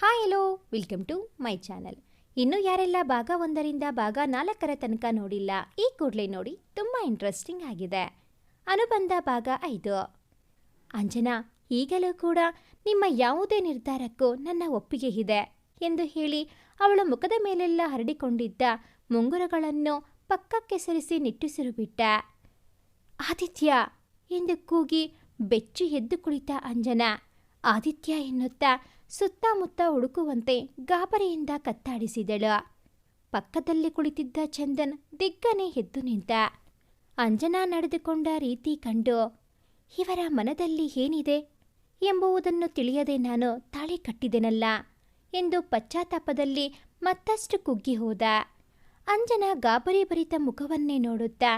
Hi hello welcome to my channel ಇನ್ನು ಯಾರೆಲ್ಲ ಭಾಗ ಒಂದರಿಂದ ಭಾಗ ನಾಲ್ಕರ ತನಕ ನೋಡಿಲ್ಲ, ಈ ಕೂಡಲೇ ನೋಡಿ ತುಂಬ ಇಂಟ್ರೆಸ್ಟಿಂಗ್ ಆಗಿದೆ. ಅನುಬಂಧ ಭಾಗ ಐದು. ಅಂಜನಾ, ಈಗಲೂ ಕೂಡ ನಿಮ್ಮ ಯಾವುದೇ ನಿರ್ಧಾರಕ್ಕೂ ನನ್ನ ಒಪ್ಪಿಗೆ ಇದೆ ಎಂದು ಹೇಳಿ ಅವಳ ಮುಖದ ಮೇಲೆಲ್ಲ ಹರಡಿಕೊಂಡಿದ್ದ ಮುಂಗುರಗಳನ್ನು ಪಕ್ಕಕ್ಕೆ ಸರಿಸಿ ನಿಟ್ಟುಸಿರು ಬಿಟ್ಟ. ಆದಿತ್ಯ ಎಂದು ಕೂಗಿ ಬೆಚ್ಚಿ ಎದ್ದು ಕುಳಿತ ಅಂಜನಾ, ಆದಿತ್ಯ ಎನ್ನುತ್ತಾ ಸುತ್ತಮುತ್ತ ಹುಡುಕುವಂತೆ ಗಾಬರಿಯಿಂದ ಕತ್ತಾಡಿಸಿದಳು. ಪಕ್ಕದಲ್ಲಿ ಕುಳಿತಿದ್ದ ಚಂದನ್ ದಿಗ್ಗನೆ ಎದ್ದು ನಿಂತ. ಅಂಜನಾ ನಡೆದುಕೊಂಡ ರೀತಿ ಕಂಡು, ಇವರ ಮನದಲ್ಲಿ ಏನಿದೆ? ಎಂಬುವುದನ್ನು ತಿಳಿಯದೆ ನಾನು ತಾಳಿ ಕಟ್ಟಿದೆನಲ್ಲ ಎಂದು ಪಶ್ಚಾತ್ತಾಪದಲ್ಲಿ ಮತ್ತಷ್ಟು ಕುಗ್ಗಿ ಹೋದ. ಅಂಜನಾ ಗಾಬರಿ ಭರಿತ ಮುಖವನ್ನೇ ನೋಡುತ್ತಾ,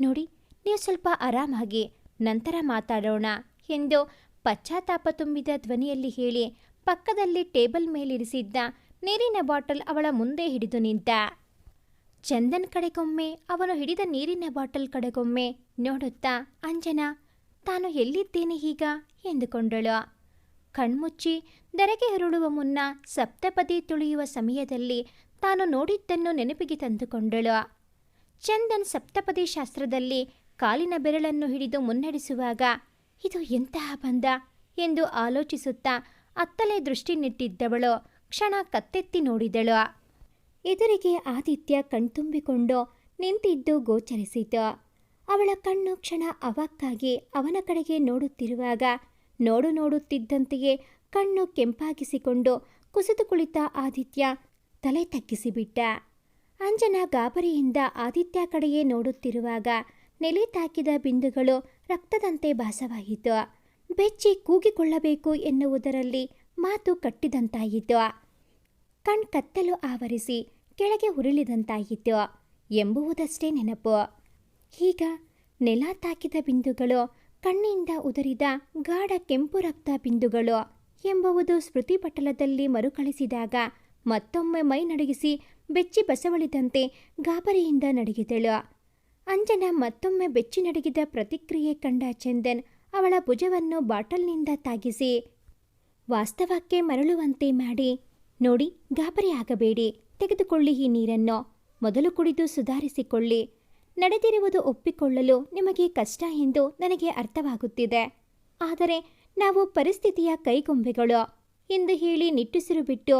ನೋಡಿ, ನೀವು ಸ್ವಲ್ಪ ಆರಾಮಾಗಿ, ನಂತರ ಮಾತಾಡೋಣ ಎಂದು ಪಶ್ಚಾತ್ತಾಪ ತುಂಬಿದ ಧ್ವನಿಯಲ್ಲಿ ಹೇಳಿ ಪಕ್ಕದಲ್ಲಿ ಟೇಬಲ್ ಮೇಲಿರಿಸಿದ್ದ ನೀರಿನ ಬಾಟಲ್ ಅವಳ ಮುಂದೆ ಹಿಡಿದು ನಿಂತ. ಚಂದನ್ ಕಡೆಗೊಮ್ಮೆ, ಅವನು ಹಿಡಿದ ನೀರಿನ ಬಾಟಲ್ ಕಡೆಗೊಮ್ಮೆ ನೋಡುತ್ತಾ, ಅಂಜನಾ, ತಾನು ಎಲ್ಲಿದ್ದೇನೆ ಈಗ? ಎಂದುಕೊಂಡಳು. ಕಣ್ಮುಚ್ಚಿ ದರೆಗೆ ಹರಳುವ ಮುನ್ನ ಸಪ್ತಪದಿ ತುಳಿಯುವ ಸಮಯದಲ್ಲಿ ತಾನು ನೋಡಿದ್ದನ್ನು ನೆನಪಿಗೆ ತಂದುಕೊಂಡಳು. ಚಂದನ್ ಸಪ್ತಪದಿ ಶಾಸ್ತ್ರದಲ್ಲಿ ಕಾಲಿನ ಬೆರಳನ್ನು ಹಿಡಿದು ಮುನ್ನಡೆಸುವಾಗ, ಇದು ಎಂತಹ ಬಂದ? ಎಂದು ಆಲೋಚಿಸುತ್ತಾ ಅತ್ತಲೇ ದೃಷ್ಟಿ ನೆಟ್ಟಿದ್ದವಳು ಕ್ಷಣ ಕತ್ತೆತ್ತಿ ನೋಡಿದಳು. ಎದುರಿಗೆ ಆದಿತ್ಯ ಕಣ್ತುಂಬಿಕೊಂಡು ನಿಂತಿದ್ದು ಗೋಚರಿಸಿತು. ಅವಳ ಕಣ್ಣು ಕ್ಷಣ ಅವಕ್ಕಾಗಿ ಅವನ ಕಡೆಗೆ ನೋಡುತ್ತಿರುವಾಗ ನೋಡು ನೋಡುತ್ತಿದ್ದಂತೆಯೇ ಕಣ್ಣು ಕೆಂಪಾಗಿಸಿಕೊಂಡು ಕುಸಿದು ಕುಳಿತ ಆದಿತ್ಯ ತಲೆ ತಗ್ಗಿಸಿಬಿಟ್ಟ. ಅಂಜನಾ ಗಾಬರಿಯಿಂದ ಆದಿತ್ಯ ಕಡೆಯೇ ನೋಡುತ್ತಿರುವಾಗ ನೆಲೆ ತಾಕಿದ ಬಿಂದುಗಳು ರಕ್ತದಂತೆ ಭಾಸವಾಯಿತು. ಬೆಚ್ಚಿ ಕೂಗಿಕೊಳ್ಳಬೇಕು ಎನ್ನುವುದರಲ್ಲಿ ಮಾತು ಕಟ್ಟಿದಂತಾಯಿತು. ಕಣ್ ಕತ್ತಲು ಆವರಿಸಿ ಕೆಳಗೆ ಉರುಳಿದಂತಾಯಿತು ಎಂಬುವುದಷ್ಟೇ ನೆನಪು. ಈಗ ನೆಲ ತಾಕಿದ ಬಿಂದುಗಳು, ಕಣ್ಣಿಂದ ಉದರಿದ ಗಾಢ ಕೆಂಪು ರಕ್ತ ಬಿಂದುಗಳು ಎಂಬುವುದು ಸ್ಮೃತಿಪಟಲದಲ್ಲಿ ಮರುಕಳಿಸಿದಾಗ ಮತ್ತೊಮ್ಮೆ ಮೈ ನಡಗಿಸಿ ಬೆಚ್ಚಿ ಬಸವಳಿದಂತೆ ಗಾಬರಿಯಿಂದ ನಡುಗಿದಳು. ಅಂಜನ ಮತ್ತೊಮ್ಮೆ ಬೆಚ್ಚಿ ನಡಗಿದ ಪ್ರತಿಕ್ರಿಯೆ ಕಂಡ ಚಂದನ್ ಅವಳ ಭುಜವನ್ನು ಬಾಟಲ್ನಿಂದ ತಾಗಿಸಿ ವಾಸ್ತವಕ್ಕೆ ಮರಳುವಂತೆ ಮಾಡಿ, ನೋಡಿ ಗಾಬರಿಯಾಗಬೇಡಿ ತೆಗೆದುಕೊಳ್ಳಿ ಈ ನೀರನ್ನು. ಮೊದಲು ಕುಡಿದು ಸುಧಾರಿಸಿಕೊಳ್ಳಿ. ನಡೆದಿರುವುದು ಒಪ್ಪಿಕೊಳ್ಳಲು ನಿಮಗೆ ಕಷ್ಟ ಎಂದು ನನಗೆ ಅರ್ಥವಾಗುತ್ತಿದೆ. ಆದರೆ ನಾವು ಪರಿಸ್ಥಿತಿಯ ಕೈಗೊಂಬೆಗಳು. ಎಂದು ಹೇಳಿ ನಿಟ್ಟುಸಿರು ಬಿಟ್ಟು,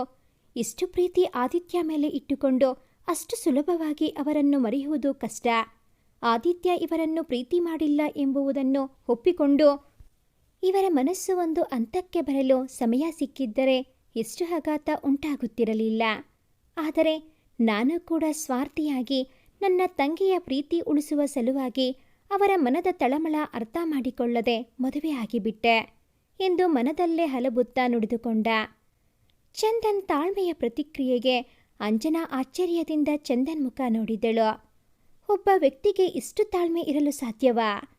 ಇಷ್ಟು ಪ್ರೀತಿ ಆದಿತ್ಯ ಮೇಲೆ ಇಟ್ಟುಕೊಂಡು ಅಷ್ಟು ಸುಲಭವಾಗಿ ಅವರನ್ನು ಮರೆಯುವುದು ಕಷ್ಟ. ಆದಿತ್ಯ ಇವರನ್ನು ಪ್ರೀತಿ ಮಾಡಿಲ್ಲ ಎಂಬುವುದನ್ನು ಒಪ್ಪಿಕೊಂಡು ಇವರ ಮನಸ್ಸು ಒಂದು ಅಂತಕ್ಕೆ ಬರಲು ಸಮಯ ಸಿಕ್ಕಿದ್ದರೆ ಎಷ್ಟು ಆಘಾತ ಉಂಟಾಗುತ್ತಿರಲಿಲ್ಲ. ಆದರೆ ನಾನು ಕೂಡ ಸ್ವಾರ್ಥಿಯಾಗಿ ನನ್ನ ತಂಗಿಯ ಪ್ರೀತಿ ಉಳಿಸುವ ಸಲುವಾಗಿ ಅವರ ಮನದ ತಳಮಳ ಅರ್ಥ ಮಾಡಿಕೊಳ್ಳದೆ ಮದುವೆಯಾಗಿಬಿಟ್ಟೆ ಎಂದು ಮನದಲ್ಲೇ ಹಲಬುತ್ತಾ ನುಡಿದುಕೊಂಡ. ಚಂದನ್ ತಾಳ್ಮೆಯ ಪ್ರತಿಕ್ರಿಯೆಗೆ ಅಂಜನಾ ಆಶ್ಚರ್ಯದಿಂದ ಚಂದನ್ ಮುಖ ನೋಡಿದಳು. ಒಬ್ಬ ವ್ಯಕ್ತಿಗೆ ಇಷ್ಟು ತಾಳ್ಮೆ ಇರಲು ಸಾಧ್ಯವಾ?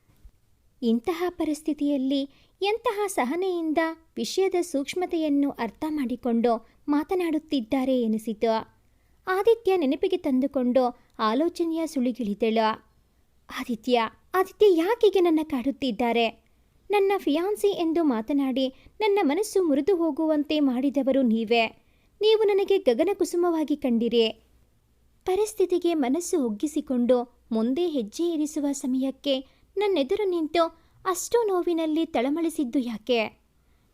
ಇಂತಹ ಪರಿಸ್ಥಿತಿಯಲ್ಲಿ ಎಂತಹ ಸಹನೆಯಿಂದ ವಿಷಯದ ಸೂಕ್ಷ್ಮತೆಯನ್ನು ಅರ್ಥ ಮಾಡಿಕೊಂಡು ಮಾತನಾಡುತ್ತಿದ್ದಾರೆ ಎನಿಸಿತು. ಆದಿತ್ಯ ನೆನಪಿಗೆ ತಂದುಕೊಂಡು ಆಲೋಚನೆಯ ಸುಳಿಗಿಳಿದಳು. ಆದಿತ್ಯ ಆದಿತ್ಯ ಯಾಕೆಗೆ ನನ್ನ ಕಾಡುತ್ತಿದ್ದಾರೆ? ನನ್ನ ಫಿಯಾನ್ಸಿ ಎಂದು ಮಾತನಾಡಿ ನನ್ನ ಮನಸ್ಸು ಮುರಿದು ಹೋಗುವಂತೆ ಮಾಡಿದವರು ನೀವೇ. ನೀವು ನನಗೆ ಗಗನಕುಸುಮವಾಗಿ ಕಂಡಿರಿ. ಪರಿಸ್ಥಿತಿಗೆ ಮನಸ್ಸು ಒಗ್ಗಿಸಿಕೊಂಡು ಮುಂದೆ ಹೆಜ್ಜೆ ಇರಿಸುವ ಸಮಯಕ್ಕೆ ನನ್ನೆದುರು ನಿಂತು ಅಷ್ಟು ನೋವಿನಲ್ಲಿ ತಳಮಳಿಸಿದ್ದು ಯಾಕೆ?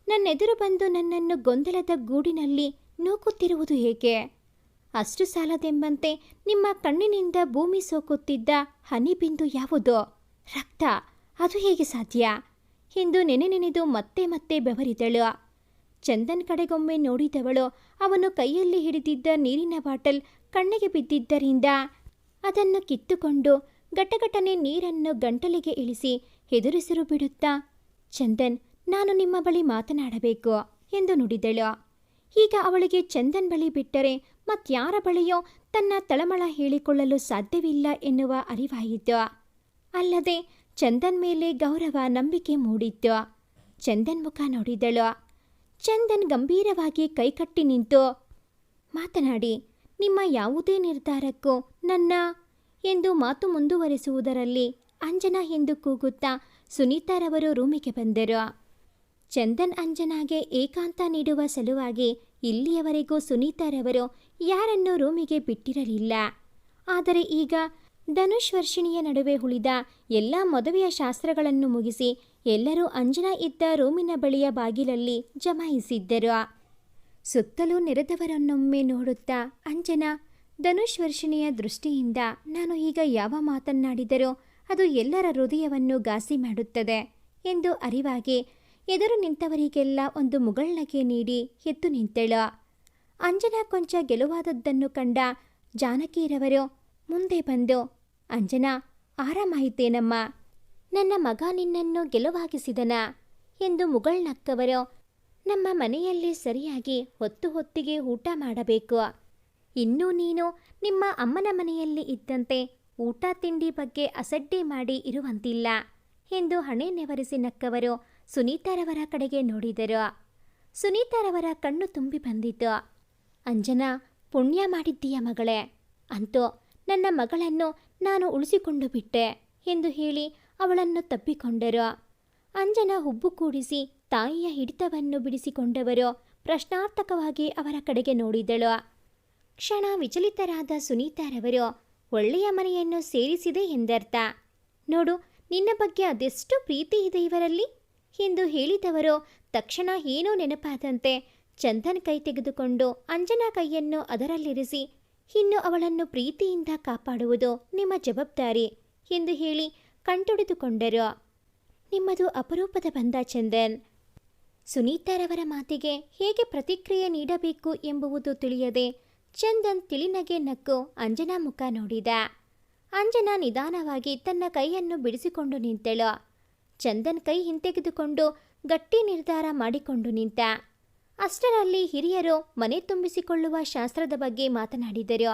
ನನ್ನೆದುರು ಬಂದು ನನ್ನನ್ನು ಗೊಂದಲದ ಗೂಡಿನಲ್ಲಿ ನೂಕುತ್ತಿರುವುದು ಹೇಗೆ? ಅಷ್ಟು ಸಾಲದೆಂಬಂತೆ ನಿಮ್ಮ ಕಣ್ಣಿನಿಂದ ಭೂಮಿ ಸೋಕುತ್ತಿದ್ದ ಹನಿಬಿಂದು ಯಾವುದು? ರಕ್ತ, ಅದು ಹೇಗೆ ಸಾಧ್ಯ? ಎಂದು ನೆನೆ ನೆನೆದು ಮತ್ತೆ ಮತ್ತೆ ಬೆವರಿದಳು. ಚಂದನ್ ಕಡೆಗೊಮ್ಮೆ ನೋಡಿದವಳು ಅವನು ಕೈಯಲ್ಲಿ ಹಿಡಿದಿದ್ದ ನೀರಿನ ಬಾಟಲ್ ಕಣ್ಣಿಗೆ ಬಿದ್ದಿದ್ದರಿಂದ ಅದನ್ನು ಕಿತ್ತುಕೊಂಡು ಗಟಗಟನೆ ನೀರನ್ನು ಗಂಟಲಿಗೆ ಇಳಿಸಿ ಹೆದರಿಸಿರು ಬಿಡುತ್ತಾ, ಚಂದನ್, ನಾನು ನಿಮ್ಮ ಬಳಿ ಮಾತನಾಡಬೇಕು, ಎಂದು ನುಡಿದಳು. ಈಗ ಅವಳಿಗೆ ಚಂದನ್ ಬಳಿ ಬಿಟ್ಟರೆ ಮತ್ಯಾರ ಬಳಿಯೋ ತನ್ನ ತಳಮಳ ಹೇಳಿಕೊಳ್ಳಲು ಸಾಧ್ಯವಿಲ್ಲ ಎನ್ನುವ ಅರಿವಾಯಿತು. ಅಲ್ಲದೆ ಚಂದನ್ ಮೇಲೆ ಗೌರವ, ನಂಬಿಕೆ ಮೂಡಿತ್ತು. ಚಂದನ್ ಮುಖ ನೋಡಿದಳು. ಚಂದನ್ ಗಂಭೀರವಾಗಿ ಕೈಕಟ್ಟಿ ನಿಂತು, ಮಾತನಾಡಿ ನಿಮ್ಮ ಯಾವುದೇ ನಿರ್ಧಾರಕ್ಕೂ ನನ್ನ ಎಂದು ಮಾತು ಮುಂದುವರೆಸುವುದರಲ್ಲಿ ಅಂಜನಾ ಎಂದು ಕೂಗುತ್ತಾ ಸುನೀತಾರವರು ರೂಮಿಗೆ ಬಂದರು. ಚಂದನ್ ಅಂಜನಾಗೆ ಏಕಾಂತ ನೀಡುವ ಸಲುವಾಗಿ ಇಲ್ಲಿಯವರೆಗೂ ಸುನೀತಾರವರು ಯಾರನ್ನೂ ರೂಮಿಗೆ ಬಿಟ್ಟಿರಲಿಲ್ಲ. ಆದರೆ ಈಗ ಧನುಷ್ ವರ್ಷಿಣಿಯ ನಡುವೆ ಉಳಿದ ಎಲ್ಲ ಮದುವೆಯ ಶಾಸ್ತ್ರಗಳನ್ನು ಮುಗಿಸಿ ಎಲ್ಲರೂ ಅಂಜನಾ ಇದ್ದ ರೂಮಿನ ಬಳಿಯ ಬಾಗಿಲಲ್ಲಿ ಜಮಾಯಿಸಿದ್ದರು. ಸುತ್ತಲೂ ನೆರೆದವರನ್ನೊಮ್ಮೆ ನೋಡುತ್ತಾ ಅಂಜನಾ ಧನುಷ್ ವರ್ಷಿಣಿಯ ದೃಷ್ಟಿಯಿಂದ, ನಾನು ಈಗ ಯಾವ ಮಾತನ್ನಾಡಿದರೋ ಅದು ಎಲ್ಲರ ಹೃದಯವನ್ನು ಘಾಸಿ ಮಾಡುತ್ತದೆ ಎಂದು ಅರಿವಾಗಿ, ಎದುರು ನಿಂತವರಿಗೆಲ್ಲ ಒಂದು ಮುಗಳ್ನಗೆ ನೀಡಿ ಎದ್ದು ನಿಂತಳು ಅಂಜನಾ ಕೊಂಚ ಗೆಲುವಾದದ್ದನ್ನು ಕಂಡ ಜಾನಕಿಯರವರು ಮುಂದೆ ಬಂದು, ಅಂಜನಾ, ಆರಾಮಾಯಿತೇನಮ್ಮ? ನನ್ನ ಮಗ ನಿನ್ನನ್ನು ಗೆಲುವಾಗಿಸಿದನ? ಎಂದು ಮುಗಳ್ನಕ್ಕವರು ನಮ್ಮ ಮನೆಯಲ್ಲಿ ಸರಿಯಾಗಿ ಹೊತ್ತು ಹೊತ್ತಿಗೆ ಊಟ ಮಾಡಬೇಕು. ಇನ್ನೂ ನೀನು ನಿಮ್ಮ ಅಮ್ಮನ ಮನೆಯಲ್ಲಿ ಇದ್ದಂತೆ ಊಟ ತಿಂಡಿ ಬಗ್ಗೆ ಅಸಡ್ಡೆ ಮಾಡಿ ಇರುವಂತಿಲ್ಲ ಎಂದು ಹಣೆ ನೆವರಿಸಿ ನಕ್ಕವರು ಸುನೀತಾರವರ ಕಡೆಗೆ ನೋಡಿದರು. ಸುನೀತಾರವರ ಕಣ್ಣು ತುಂಬಿ ಬಂದಿತು ಅಂಜನಾ, ಪುಣ್ಯ ಮಾಡಿದ್ದೀಯ ಮಗಳೇ. ಅಂತೂ ನನ್ನ ಮಗಳನ್ನು ನಾನು ಉಳಿಸಿಕೊಂಡು ಬಿಟ್ಟೆ ಎಂದು ಹೇಳಿ ಅವಳನ್ನು ತಪ್ಪಿಕೊಂಡರು ಅಂಜನ ಹುಬ್ಬು ಕೂಡಿಸಿ ತಾಯಿಯ ಹಿಡಿತವನ್ನು ಬಿಡಿಸಿಕೊಂಡವರು ಪ್ರಶ್ನಾರ್ಥಕವಾಗಿ ಅವರ ಕಡೆಗೆ ನೋಡಿದಳು. ಕ್ಷಣ ವಿಚಲಿತರಾದ ಸುನೀತಾರವರು, ಒಳ್ಳೆಯ ಮನೆಯನ್ನು ಸೇರಿಸಿದೆ ಎಂದರ್ಥ. ನೋಡು, ನಿನ್ನ ಬಗ್ಗೆ ಅದೆಷ್ಟು ಪ್ರೀತಿ ಇದೆ ಇವರಲ್ಲಿ? ಎಂದು ಹೇಳಿದವರು. ತಕ್ಷಣ ಏನೋ ನೆನಪಾದಂತೆ ಚಂದನ್ ಕೈ ತೆಗೆದುಕೊಂಡು ಅಂಜನಾ ಕೈಯನ್ನು ಅದರಲ್ಲಿರಿಸಿ, ಇನ್ನು ಅವಳನ್ನು ಪ್ರೀತಿಯಿಂದ ಕಾಪಾಡುವುದು ನಿಮ್ಮ ಜವಾಬ್ದಾರಿ ಎಂದು ಹೇಳಿ ಕಣ್ತೊಡೆದುಕೊಂಡರು. ನಿಮ್ಮದು ಅಪರೂಪದ ಬಂದ ಚಂದನ್. ಸುನೀತಾರವರ ಮಾತಿಗೆ ಹೇಗೆ ಪ್ರತಿಕ್ರಿಯೆ ನೀಡಬೇಕು ಎಂಬುವುದು ತಿಳಿಯದೆ ಚಂದನ್ ತಿಳಿನಗೆ ನಕ್ಕು ಅಂಜನಾ ಮುಖ ನೋಡಿದ. ಅಂಜನಾ ನಿಧಾನವಾಗಿ ತನ್ನ ಕೈಯನ್ನು ಬಿಡಿಸಿಕೊಂಡು ನಿಂತಳು. ಚಂದನ್ ಕೈ ಹಿಂತೆಗೆದುಕೊಂಡು ಗಟ್ಟಿ ನಿರ್ಧಾರ ಮಾಡಿಕೊಂಡು ನಿಂತ. ಅಷ್ಟರಲ್ಲಿ ಹಿರಿಯರು ಮನೆ ತುಂಬಿಸಿಕೊಳ್ಳುವ ಶಾಸ್ತ್ರದ ಬಗ್ಗೆ ಮಾತನಾಡಿದರು.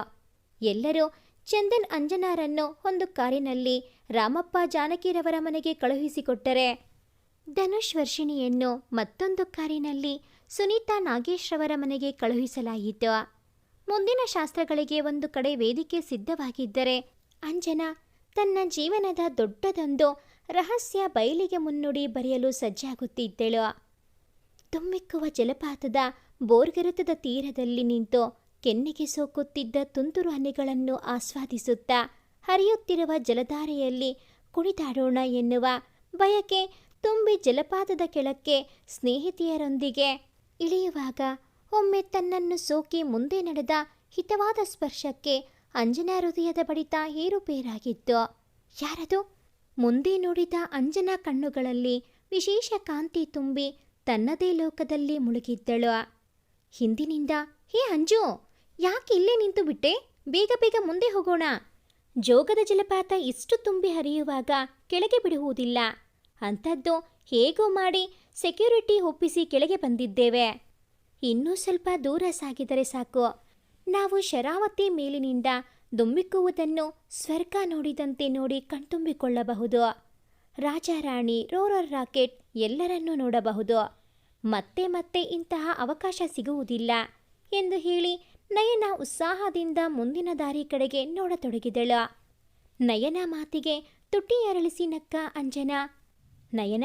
ಎಲ್ಲರೂ ಚಂದನ್ ಅಂಜನಾರನ್ನು ಒಂದು ಕಾರಿನಲ್ಲಿ ರಾಮಪ್ಪ ಜಾನಕಿರವರ ಮನೆಗೆ ಕಳುಹಿಸಿಕೊಟ್ಟರೆ ಧನುಷ್ ವರ್ಷಿಣಿಯನ್ನು ಮತ್ತೊಂದು ಕಾರಿನಲ್ಲಿ ಸುನೀತಾ ನಾಗೇಶ್ ರವರ ಮನೆಗೆ ಕಳುಹಿಸಲಾಯಿತು. ಮುಂದಿನ ಶಾಸ್ತ್ರಗಳಿಗೆ ಒಂದು ಕಡೆ ವೇದಿಕೆ ಸಿದ್ಧವಾಗಿದ್ದರೆ ಅಂಜನಾ ತನ್ನ ಜೀವನದ ದೊಡ್ಡದೊಂದು ರಹಸ್ಯ ಬಯಲಿಗೆ ಮುನ್ನುಡಿ ಬರೆಯಲು ಸಜ್ಜಾಗುತ್ತಿದ್ದಳು. ತುಂಬಿಕ್ಕುವ ಜಲಪಾತದ ಬೋರ್ಗರತದ ತೀರದಲ್ಲಿ ನಿಂತು ಕೆನ್ನೆಗೆ ಸೋಕುತ್ತಿದ್ದ ತುಂತುರು ಹನಿಗಳನ್ನು ಆಸ್ವಾದಿಸುತ್ತಾ ಹರಿಯುತ್ತಿರುವ ಜಲಧಾರೆಯಲ್ಲಿ ಕುಣಿದಾಡೋಣ ಎನ್ನುವ ಬಯಕೆ ತುಂಬಿ ಜಲಪಾತದ ಕೆಳಕ್ಕೆ ಸ್ನೇಹಿತೆಯರೊಂದಿಗೆ ಇಳಿಯುವಾಗ ಒಮ್ಮೆ ತನ್ನನ್ನು ಸೋಕಿ ಮುಂದೆ ನಡೆದ ಹಿತವಾದ ಸ್ಪರ್ಶಕ್ಕೆ ಅಂಜನಾ ಹೃದಯದ ಬಡಿತ ಏರುಪೇರಾಗಿತ್ತು. ಯಾರದು? ಮುಂದೆ ನೋಡಿದ ಅಂಜನಾ ಕಣ್ಣುಗಳಲ್ಲಿ ವಿಶೇಷ ಕಾಂತಿ ತುಂಬಿ ತನ್ನದೇ ಲೋಕದಲ್ಲಿ ಮುಳುಗಿದ್ದಳು. ಹಿಂದಿನಿಂದ, ಹೇ ಅಂಜು, ಯಾಕೆ ಇಲ್ಲೇ ನಿಂತು ಬಿಟ್ಟೆ? ಬೇಗ ಬೇಗ ಮುಂದೆ ಹೋಗೋಣ. ಜೋಗದ ಜಲಪಾತ ಇಷ್ಟು ತುಂಬಿ ಹರಿಯುವಾಗ ಕೆಳಗೆ ಬಿಡುವುದಿಲ್ಲ. ಅಂಥದ್ದು ಹೇಗೋ ಮಾಡಿ ಸೆಕ್ಯೂರಿಟಿ ಒಪ್ಪಿಸಿ ಕೆಳಗೆ ಬಂದಿದ್ದೇವೆ. ಇನ್ನೂ ಸ್ವಲ್ಪ ದೂರ ಸಾಗಿದರೆ ಸಾಕು. ನಾವು ಶರಾವತಿ ಮೇಲಿನಿಂದ ದುಮ್ಮಿಕ್ಕುವುದನ್ನು ಸ್ವರ್ಗ ನೋಡಿದಂತೆ ನೋಡಿ ಕಣ್ತುಂಬಿಕೊಳ್ಳಬಹುದು. ರಾಜಾರಾಣಿ, ರೋರರ್ ರಾಕೆಟ್ ಎಲ್ಲರನ್ನೂ ನೋಡಬಹುದು. ಮತ್ತೆ ಮತ್ತೆ ಇಂತಹ ಅವಕಾಶ ಸಿಗುವುದಿಲ್ಲ ಎಂದು ಹೇಳಿ ನಯನ ಉತ್ಸಾಹದಿಂದ ಮುಂದಿನ ದಾರಿ ಕಡೆಗೆ ನೋಡತೊಡಗಿದಳು. ನಯನ ಮಾತಿಗೆ ತುಟಿ ಅರಳಿಸಿ ನಕ್ಕ ಅಂಜನಾ ನಯನ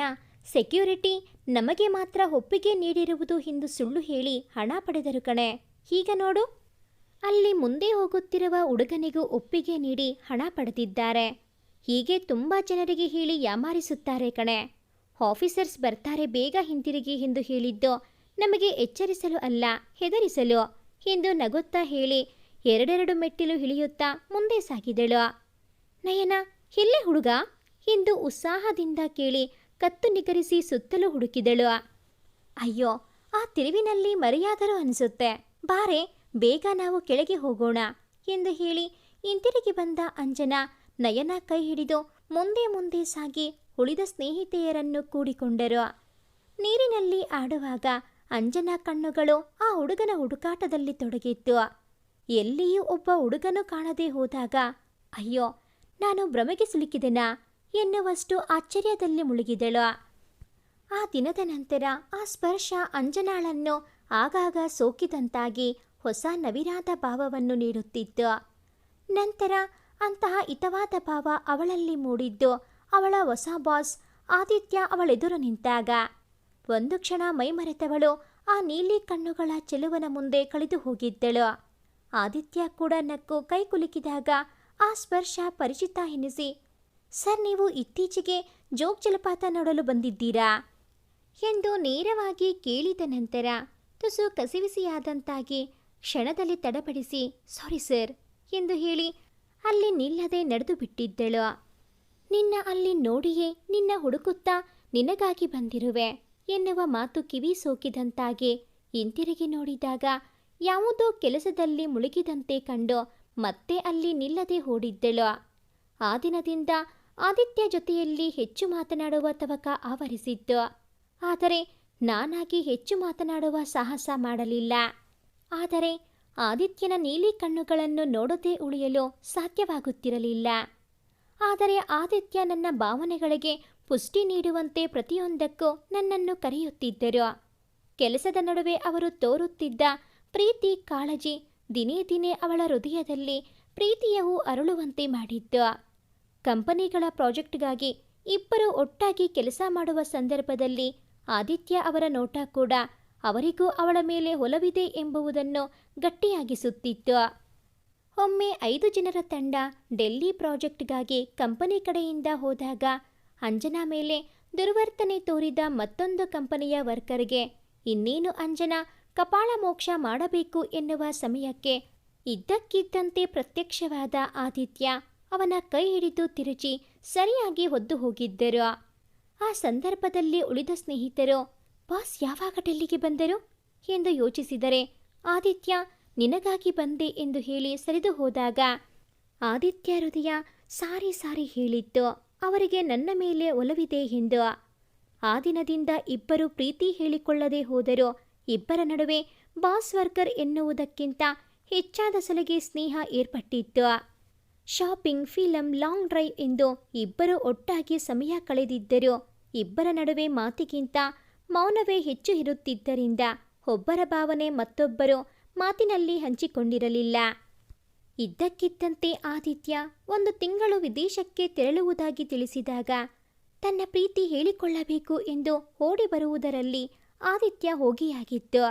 ಸೆಕ್ಯೂರಿಟಿ ನಮಗೆ ಮಾತ್ರ ಒಪ್ಪಿಗೆ ನೀಡಿರುವುದು ಎಂದು ಸುಳ್ಳು ಹೇಳಿ ಹಣ ಪಡೆದರು ಕಣೆ. ಈಗ ನೋಡು. ಅಲ್ಲಿ ಮುಂದೆ ಹೋಗುತ್ತಿರುವ ಹುಡುಗನಿಗೂ ಒಪ್ಪಿಗೆ ನೀಡಿ ಹಣ ಪಡೆದಿದ್ದಾರೆ. ಹೀಗೆ ತುಂಬ ಜನರಿಗೆ ಹೇಳಿ ಯಾಮಾರಿಸುತ್ತಾರೆ ಕಣೆ. ಆಫೀಸರ್ಸ್ ಬರ್ತಾರೆ ಬೇಗ ಹಿಂತಿರುಗಿ ಎಂದು ಹೇಳಿದ್ದು ನಮಗೆ ಎಚ್ಚರಿಸಲು ಅಲ್ಲ, ಹೆದರಿಸಲು ಎಂದು ನಗುತ್ತಾ ಹೇಳಿ ಎರಡೆರಡು ಮೆಟ್ಟಿಲು ಇಳಿಯುತ್ತಾ ಮುಂದೆ ಸಾಗಿದಳು. ನಯನ, ಎಲ್ಲೇ ಹುಡುಗ? ಎಂದು ಉತ್ಸಾಹದಿಂದ ಕೇಳಿ ಕತ್ತು ನಿಗರಿಸಿ ಸುತ್ತಲೂ ಹುಡುಕಿದಳು. ಅಯ್ಯೋ, ಆ ತಿರುವಿನಲ್ಲಿ ಮರೆಯಾದರೂ ಅನಿಸುತ್ತೆ. ಬಾರೆ, ಬೇಗ ನಾವು ಕೆಳಗೆ ಹೋಗೋಣ ಎಂದು ಹೇಳಿ ಹಿಂತಿರುಗಿ ಬಂದ ಅಂಜನಾ ನಯನ ಕೈ ಹಿಡಿದು ಮುಂದೆ ಮುಂದೆ ಸಾಗಿ ಉಳಿದ ಸ್ನೇಹಿತೆಯರನ್ನು ಕೂಡಿಕೊಂಡರು. ನೀರಿನಲ್ಲಿ ಆಡುವಾಗ ಅಂಜನಾ ಕಣ್ಣುಗಳು ಆ ಹುಡುಗನ ಹುಡುಕಾಟದಲ್ಲಿ ತೊಡಗಿತ್ತು. ಎಲ್ಲಿಯೂ ಒಬ್ಬ ಹುಡುಗನು ಕಾಣದೆ ಹೋದಾಗ, ಅಯ್ಯೋ, ನಾನು ಭ್ರಮೆಗೆ ಸಿಲುಕಿದೆನಾ? ಎನ್ನುವಷ್ಟು ಆಶ್ಚರ್ಯದಲ್ಲಿ ಮುಳುಗಿದಳು. ಆ ದಿನದ ನಂತರ ಆ ಸ್ಪರ್ಶ ಅಂಜನಾಳನ್ನು ಆಗಾಗ ಸೋಕಿದಂತಾಗಿ ಹೊಸ ನವಿರಾದ ಭಾವವನ್ನು ನೀಡುತ್ತಿತ್ತು. ನಂತರ ಅಂತಹ ಹಿತವಾದ ಭಾವ ಅವಳಲ್ಲಿ ಮೂಡಿದ್ದು ಅವಳ ಹೊಸ ಬಾಸ್ ಆದಿತ್ಯ ಅವಳೆದುರು ನಿಂತಾಗ. ಒಂದು ಕ್ಷಣ ಮೈಮರೆತವಳು ಆ ನೀಲಿ ಕಣ್ಣುಗಳ ಚೆಲುವನ ಮುಂದೆ ಕಳೆದು ಹೋಗಿದ್ದಳು. ಆದಿತ್ಯ ಕೂಡ ನಕ್ಕು ಕೈ ಕುಲುಕಿದಾಗ ಆ ಸ್ಪರ್ಶ ಪರಿಚಿತ ಎನಿಸಿ ಸರ್, ನೀವು ಇತ್ತೀಚೆಗೆ ಜೋಗ್ ಜಲಪಾತ ನೋಡಲು ಬಂದಿದ್ದೀರಾ? ಎಂದು ನೇರವಾಗಿ ಕೇಳಿದ ನಂತರ ತುಸು ಕಸಿವಿಸಿಯಾದಂತಾಗಿ ಕ್ಷಣದಲ್ಲಿ ತಡಪಡಿಸಿ, ಸಾರಿ ಸರ್, ಎಂದು ಹೇಳಿ ಅಲ್ಲಿ ನಿಲ್ಲದೆ ನಡೆದು ಬಿಟ್ಟಿದ್ದಳು. ನಿನ್ನ ಅಲ್ಲಿ ನೋಡಿಯೇ ನಿನ್ನ ಹುಡುಕುತ್ತಾ ನಿನಗಾಗಿ ಬಂದಿರುವೆ, ಎನ್ನುವ ಮಾತು ಕಿವಿ ಸೋಕಿದಂತಾಗಿ ಹಿಂತಿರುಗಿ ನೋಡಿದಾಗ ಯಾವುದೋ ಕೆಲಸದಲ್ಲಿ ಮುಳುಗಿದಂತೆ ಕಂಡು ಮತ್ತೆ ಅಲ್ಲಿ ನಿಲ್ಲದೆ ಓಡಿದ್ದಳು. ಆ ದಿನದಿಂದ ಆದಿತ್ಯ ಜೊತೆಯಲ್ಲಿ ಹೆಚ್ಚು ಮಾತನಾಡುವ ತವಕ ಆವರಿಸಿತ್ತು ಆದರೆ ನಾನಾಗಿ ಹೆಚ್ಚು ಮಾತನಾಡುವ ಸಾಹಸ ಮಾಡಲಿಲ್ಲ. ಆದರೆ ಆದಿತ್ಯನ ನೀಲಿ ಕಣ್ಣುಗಳನ್ನು ನೋಡದೇ ಉಳಿಯಲು ಸಾಧ್ಯವಾಗುತ್ತಿರಲಿಲ್ಲ. ಆದರೆ ಆದಿತ್ಯ ನನ್ನ ಭಾವನೆಗಳಿಗೆ ಪುಷ್ಟಿ ನೀಡುವಂತೆ ಪ್ರತಿಯೊಂದಕ್ಕೂ ನನ್ನನ್ನು ಕರೆಯುತ್ತಿದ್ದರು. ಕೆಲಸದ ನಡುವೆ ಅವರು ತೋರುತ್ತಿದ್ದ ಪ್ರೀತಿ ಕಾಳಜಿ ದಿನೇ ದಿನೇ ಅವಳ ಹೃದಯದಲ್ಲಿ ಪ್ರೀತಿಯವು ಅರಳುವಂತೆ ಮಾಡಿದ್ದು. ಕಂಪನಿಗಳ ಪ್ರಾಜೆಕ್ಟ್ಗಾಗಿ ಇಬ್ಬರು ಒಟ್ಟಾಗಿ ಕೆಲಸ ಮಾಡುವ ಸಂದರ್ಭದಲ್ಲಿ ಆದಿತ್ಯ ಅವರ ನೋಟ ಕೂಡ ಅವರಿಗೂ ಅವಳ ಮೇಲೆ ಒಲವಿದೆ ಎಂಬುದನ್ನು ಗಟ್ಟಿಯಾಗಿಸುತ್ತಿತ್ತು. ಒಮ್ಮೆ ಐದು ಜನರ ತಂಡ ಡೆಲ್ಲಿ ಪ್ರಾಜೆಕ್ಟ್ಗಾಗಿ ಕಂಪನಿ ಕಡೆಯಿಂದ ಹೋದಾಗ ಅಂಜನಾ ಮೇಲೆ ದುರ್ವರ್ತನೆ ತೋರಿದ ಮತ್ತೊಂದು ಕಂಪನಿಯ ವರ್ಕರ್ಗೆ ಇನ್ನೇನು ಅಂಜನಾ ಕಪಾಳ ಮೋಕ್ಷ ಮಾಡಬೇಕು ಎನ್ನುವ ಸಮಯಕ್ಕೆ ಇದ್ದಕ್ಕಿದ್ದಂತೆ ಪ್ರತ್ಯಕ್ಷವಾದ ಆದಿತ್ಯ ಅವನ ಕೈ ಹಿಡಿದು ತಿರುಚಿ ಸರಿಯಾಗಿ ಹೊದ್ದು ಹೋಗಿದ್ದರು. ಆ ಸಂದರ್ಭದಲ್ಲಿ ಉಳಿದ ಸ್ನೇಹಿತರು, ಬಾಸ್ ಯಾವಾಗ ಡೆಲ್ಲಿಗೆ ಬಂದರು? ಎಂದು ಯೋಚಿಸಿದರೆ, ಆದಿತ್ಯ, ನಿನಗಾಗಿ ಬಂದೆ ಎಂದು ಹೇಳಿ ಸರಿದು ಹೋದಾಗ ಆದಿತ್ಯ ಹೃದಯ ಸಾರಿ ಸಾರಿ ಹೇಳಿತ್ತು. ಅವರಿಗೆ ನನ್ನ ಮೇಲೆ ಒಲವಿದೆ ಎಂದು. ಆ ದಿನದಿಂದ ಇಬ್ಬರು ಪ್ರೀತಿ ಹೇಳಿಕೊಳ್ಳದೆ ಹೋದರೂ. ಇಬ್ಬರ ನಡುವೆ ಬಾಸ್ ವರ್ಕರ್ ಎನ್ನುವುದಕ್ಕಿಂತ ಹೆಚ್ಚಾದ ಸಲಗೆ ಸ್ನೇಹ ಏರ್ಪಟ್ಟಿತ್ತು. ಶಾಪಿಂಗ್ ಫಿಲಂ ಲಾಂಗ್ ಡ್ರೈವ್ ಎಂದು ಇಬ್ಬರು ಒಟ್ಟಾಗಿ ಸಮಯ ಕಳೆದಿದ್ದರು. ಇಬ್ಬರ ನಡುವೆ ಮಾತಿಗಿಂತ ಮೌನವೇ ಹೆಚ್ಚು ಇರುತ್ತಿದ್ದರಿಂದ ಒಬ್ಬರ ಭಾವನೆ ಮತ್ತೊಬ್ಬರು ಮಾತಿನಲ್ಲಿ ಹಂಚಿಕೊಂಡಿರಲಿಲ್ಲ. ಇದ್ದಕ್ಕಿದ್ದಂತೆ ಆದಿತ್ಯ ಒಂದು ತಿಂಗಳು ವಿದೇಶಕ್ಕೆ ತೆರಳುವುದಾಗಿ ತಿಳಿಸಿದಾಗ ತನ್ನ ಪ್ರೀತಿ ಹೇಳಿಕೊಳ್ಳಬೇಕು ಎಂದು ಓಡಿ ಬರುವುದರಲ್ಲಿ ಆದಿತ್ಯ ಹೋಗಿಯಾಗಿತ್ತು.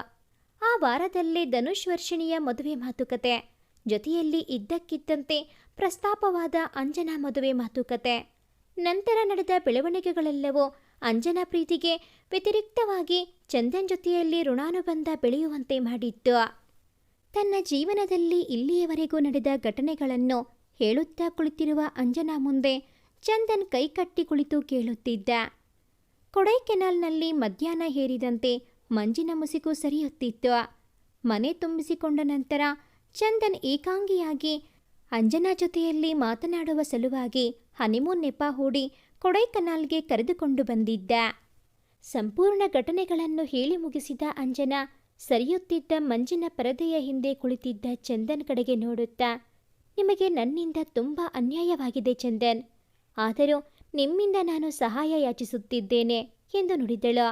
ಆ ವಾರದಲ್ಲೇ ಧನುಷ್ ವರ್ಷಿಣಿಯ ಮದುವೆ ಮಾತುಕತೆ. ಜೊತೆಯಲ್ಲಿ ಇದ್ದಕ್ಕಿದ್ದಂತೆ ಪ್ರಸ್ತಾಪವಾದ ಅಂಜನಾ ಮದುವೆ ಮಾತುಕತೆ. ನಂತರ ನಡೆದ ಬೆಳವಣಿಗೆಗಳೆಲ್ಲವೂ ಅಂಜನಾ ಪ್ರೀತಿಗೆ ವ್ಯತಿರಿಕ್ತವಾಗಿ ಚಂದನ್ ಜೊತೆಯಲ್ಲಿ ಋಣಾನುಬಂಧ ಬೆಳೆಯುವಂತೆ ಮಾಡಿತ್ತು. ತನ್ನ ಜೀವನದಲ್ಲಿ ಇಲ್ಲಿಯವರೆಗೂ ನಡೆದ ಘಟನೆಗಳನ್ನು ಹೇಳುತ್ತಾ ಕುಳಿತಿರುವ ಅಂಜನಾ ಮುಂದೆ ಚಂದನ್ ಕೈಕಟ್ಟಿ ಕುಳಿತು ಕೇಳುತ್ತಿದ್ದ. ಕೊಡೈಕೆನಾಲ್ನಲ್ಲಿ ಮಧ್ಯಾಹ್ನ ಹೇರಿದಂತೆ ಮಂಜಿನ ಮುಸುಕು ಸರಿಯುತ್ತಿತ್ತು ಮನೆ ತುಂಬಿಸಿಕೊಂಡ ನಂತರ ಚಂದನ್ ಏಕಾಂಗಿಯಾಗಿ ಅಂಜನಾ ಜೊತೆಯಲ್ಲಿ ಮಾತನಾಡುವ ಸಲುವಾಗಿ ಹನಿಮೂನ್ ನೆಪ ಹೂಡಿ ಕೊಡೈಕನಾಲ್ಗೆ ಕರೆದುಕೊಂಡು ಬಂದಿದ್ದ. ಸಂಪೂರ್ಣ ಘಟನೆಗಳನ್ನು ಹೇಳಿ ಮುಗಿಸಿದ ಅಂಜನಾ ಸರಿಯುತ್ತಿದ್ದ ಮಂಜಿನ ಪರದೆಯ ಹಿಂದೆ ಕುಳಿತಿದ್ದ ಚಂದನ್ ಕಡೆಗೆ ನೋಡುತ್ತಾ, ನಿಮಗೆ ನನ್ನಿಂದ ತುಂಬ ಅನ್ಯಾಯವಾಗಿದೆ ಚಂದನ್. ಆದರೂ ನಿಮ್ಮಿಂದ ನಾನು ಸಹಾಯ ಯಾಚಿಸುತ್ತಿದ್ದೇನೆ ಎಂದು ನುಡಿದಳು.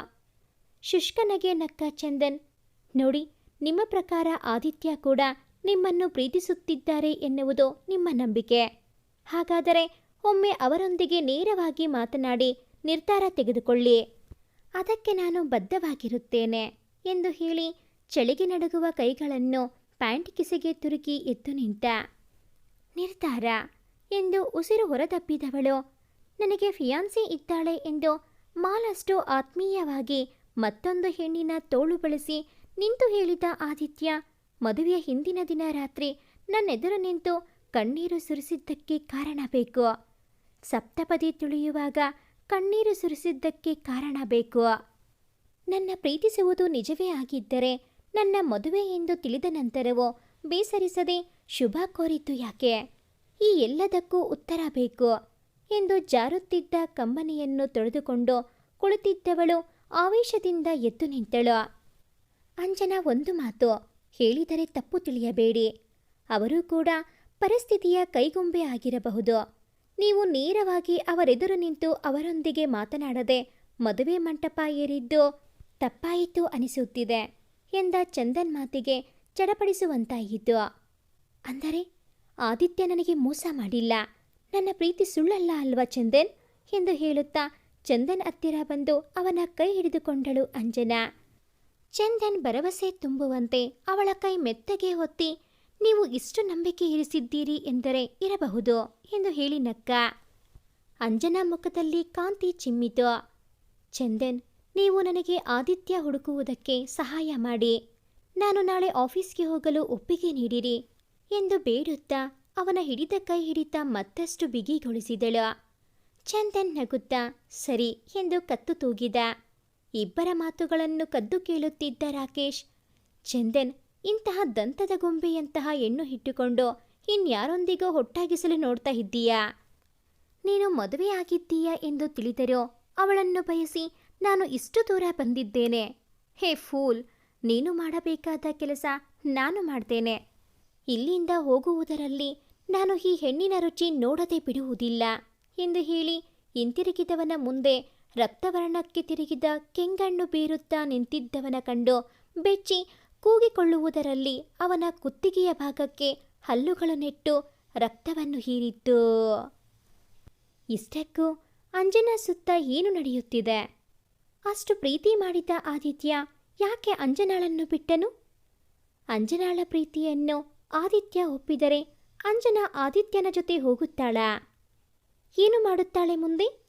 ಶುಷ್ಕನಗೆ ನಕ್ಕ ಚಂದನ್, ನೋಡಿ, ನಿಮ್ಮ ಪ್ರಕಾರ ಆದಿತ್ಯ ಕೂಡ ನಿಮ್ಮನ್ನು ಪ್ರೀತಿಸುತ್ತಿದ್ದಾರೆ ಎನ್ನುವುದು ನಿಮ್ಮ ನಂಬಿಕೆ. ಹಾಗಾದರೆ ಒಮ್ಮೆ ಅವರೊಂದಿಗೆ ನೇರವಾಗಿ ಮಾತನಾಡಿ ನಿರ್ಧಾರ ತೆಗೆದುಕೊಳ್ಳಿ. ಅದಕ್ಕೆ ನಾನು ಬದ್ಧವಾಗಿರುತ್ತೇನೆ ಎಂದು ಹೇಳಿ ಚಳಿಗೆ ನಡುಗುವ ಕೈಗಳನ್ನು ಪ್ಯಾಂಟ್ ಕಿಸೆಗೆ ತುರುಕಿ ಎದ್ದು ನಿಂತ. ನಿರ್ಧಾರ, ಎಂದು ಉಸಿರು ಹೊರತಪ್ಪಿದವಳು. ನನಗೆ ಫಿಯಾನ್ಸಿ ಇದ್ದಾಳೆ ಎಂದು ಮಾಲಷ್ಟು ಆತ್ಮೀಯವಾಗಿ ಮತ್ತೊಂದು ಹೆಣ್ಣಿನ ತೋಳು ಬಳಸಿ ನಿಂತು ಹೇಳಿದ ಆದಿತ್ಯ ಮದುವೆಯ ಹಿಂದಿನ ದಿನ ರಾತ್ರಿ ನನ್ನೆದುರು ನಿಂತು ಕಣ್ಣೀರು ಸುರಿಸಿದ್ದಕ್ಕೆ ಕಾರಣ ಬೇಕು. ಸಪ್ತಪದಿ ತುಳಿಯುವಾಗ ಕಣ್ಣೀರು ಸುರಿಸಿದ್ದಕ್ಕೆ ಕಾರಣ ಬೇಕು. ನನ್ನ ಪ್ರೀತಿಸುವುದು ನಿಜವೇ ಆಗಿದ್ದರೆ ನನ್ನ ಮದುವೆ ಎಂದು ತಿಳಿದ ನಂತರವೂ ಬೇಸರಿಸದೆ ಶುಭ ಕೋರಿತು ಯಾಕೆ? ಈ ಎಲ್ಲದಕ್ಕೂ ಉತ್ತರ ಬೇಕು. ಎಂದು ಜಾರುತ್ತಿದ್ದ ಕಂಬನಿಯನ್ನು ತೊಳೆದುಕೊಂಡು ಕುಳಿತಿದ್ದವಳು ಆವೇಶದಿಂದ ಎದ್ದು ನಿಂತಳು. ಅಂಜನಾ, ಒಂದು ಮಾತು ಹೇಳಿದರೆ ತಪ್ಪು ತಿಳಿಯಬೇಡಿ. ಅವರು ಕೂಡ ಪರಿಸ್ಥಿತಿಯ ಕೈಗೊಂಬೆ ಆಗಿರಬಹುದು. ನೀವು ನೇರವಾಗಿ ಅವರೆದುರು ನಿಂತು ಅವರೊಂದಿಗೆ ಮಾತನಾಡದೆ ಮದುವೆ ಮಂಟಪ ಏರಿದ್ದು ತಪ್ಪಾಯಿತು ಅನಿಸುತ್ತಿದೆ ಎಂದ ಚಂದನ್ ಮಾತಿಗೆ ಚಡಪಡಿಸುವಂತಾಯಿತು. ಅಂದರೆ ಆದಿತ್ಯ ನನಗೆ ಮೋಸ ಮಾಡಿಲ್ಲ. ನನ್ನ ಪ್ರೀತಿ ಸುಳ್ಳಲ್ಲ ಅಲ್ವಾ ಚಂದನ್? ಎಂದು ಹೇಳುತ್ತಾ ಚಂದನ್ ಹತ್ತಿರ ಬಂದು ಅವನ ಕೈ ಹಿಡಿದುಕೊಂಡಳು ಅಂಜನಾ. ಚಂದನ್ ಭರವಸೆ ತುಂಬುವಂತೆ ಅವಳ ಕೈ ಮೆತ್ತಗೆ ಹೊತ್ತಿ ನೀವು ಇಷ್ಟು ನಂಬಿಕೆ ಇರಿಸಿದ್ದೀರಿ ಎಂದರೆ ಇರಬಹುದು, ಎಂದು ಹೇಳಿ ನಕ್ಕ. ಅಂಜನಾ ಮುಖದಲ್ಲಿ ಕಾಂತಿ ಚಿಮ್ಮಿತು. ಚಂದನ್, ನೀವು ನನಗೆ ಆದಿತ್ಯ ಹುಡುಕುವುದಕ್ಕೆ ಸಹಾಯ ಮಾಡಿ. ನಾನು ನಾಳೆ ಆಫೀಸ್ಗೆ ಹೋಗಲು ಒಪ್ಪಿಗೆ ನೀಡಿರಿ, ಎಂದು ಬೇಡುತ್ತಾ ಅವನ ಹಿಡಿದ ಕೈ ಹಿಡಿತ ಮತ್ತಷ್ಟು ಬಿಗಿಗೊಳಿಸಿದಳು. ಚಂದನ್ ನಗುತ್ತಾ, ಸರಿ, ಎಂದು ಕತ್ತು ತೂಗಿದ. ಇಬ್ಬರ ಮಾತುಗಳನ್ನು ಕದ್ದು ಕೇಳುತ್ತಿದ್ದ ರಾಕೇಶ್, ಚಂದನ್, ಇಂತಹ ದಂತದ ಗೊಂಬೆಯಂತಹ ಹೆಣ್ಣು ಇಟ್ಟುಕೊಂಡು ಇನ್ಯಾರೊಂದಿಗೋ ಹೊಟ್ಟಾಗಿಸಲು ನೋಡ್ತಾ ಇದ್ದೀಯಾ? ನೀನು ಮದುವೆ ಆಗಿದ್ದೀಯಾ ಎಂದು ತಿಳಿದರೂ ಅವಳನ್ನು ಬಯಸಿ ನಾನು ಇಷ್ಟು ದೂರ ಬಂದಿದ್ದೇನೆ. ಹೇ ಫೂಲ್, ನೀನು ಮಾಡಬೇಕಾದ ಕೆಲಸ ನಾನು ಮಾಡ್ತೇನೆ. ಇಲ್ಲಿಂದ ಹೋಗುವುದರಲ್ಲಿ ನಾನು ಈ ಹೆಣ್ಣಿನ ರುಚಿ ನೋಡದೆ ಬಿಡುವುದಿಲ್ಲ ಎಂದು ಹೇಳಿ ಹಿಂತಿರುಗಿದವನ ಮುಂದೆ ರಕ್ತವರ್ಣಕ್ಕೆ ತಿರುಗಿದ ಕೆಂಗಣ್ಣು ಬೀರುತ್ತಾ ನಿಂತಿದ್ದವನ ಕಂಡು ಬೆಚ್ಚಿ ಕೂಗಿಕೊಳ್ಳುವುದರಲ್ಲಿ ಅವನ ಕುತ್ತಿಗೆಯ ಭಾಗಕ್ಕೆ ಹಲ್ಲುಗಳು ನೆಟ್ಟು ರಕ್ತವನ್ನು ಹೀರಿತ್ತು. ಇಷ್ಟಕ್ಕೂ ಅಂಜನಾ ಸುತ್ತ ಏನು ನಡೆಯುತ್ತಿದೆ? ಅಷ್ಟು ಪ್ರೀತಿ ಮಾಡಿದ ಆದಿತ್ಯ ಯಾಕೆ ಅಂಜನಾಳನ್ನು ಬಿಟ್ಟನು? ಅಂಜನಾಳ ಪ್ರೀತಿಯನ್ನು ಆದಿತ್ಯ ಒಪ್ಪಿದರೆ ಅಂಜನಾ ಆದಿತ್ಯನ ಜೊತೆ ಹೋಗುತ್ತಾಳ? ಏನು ಮಾಡುತ್ತಾಳೆ ಮುಂದೆ?